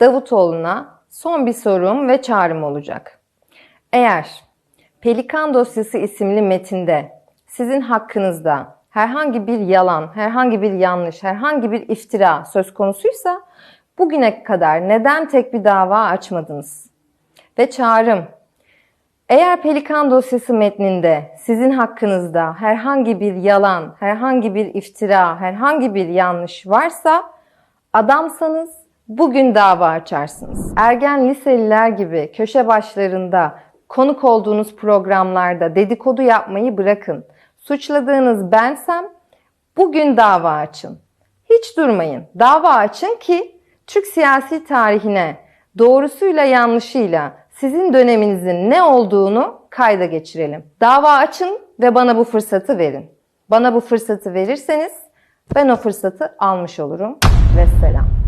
Davutoğlu'na son bir sorum ve çağrım olacak. Eğer Pelikan Dosyası isimli metinde sizin hakkınızda herhangi bir yalan, herhangi bir yanlış, herhangi bir iftira söz konusuysa bugüne kadar neden tek bir dava açmadınız? Ve çağrım, eğer Pelikan dosyası metninde sizin hakkınızda herhangi bir yalan, herhangi bir iftira, herhangi bir yanlış varsa adamsanız bugün dava açarsınız. Ergen liseliler gibi köşe başlarında konuk olduğunuz programlarda dedikodu yapmayı bırakın. Suçladığınız bensem bugün dava açın. Hiç durmayın. Dava açın ki Türk siyasi tarihine doğrusuyla yanlışıyla sizin döneminizin ne olduğunu kayda geçirelim. Dava açın ve bana bu fırsatı verin. Bana bu fırsatı verirseniz ben o fırsatı almış olurum. Vesselam.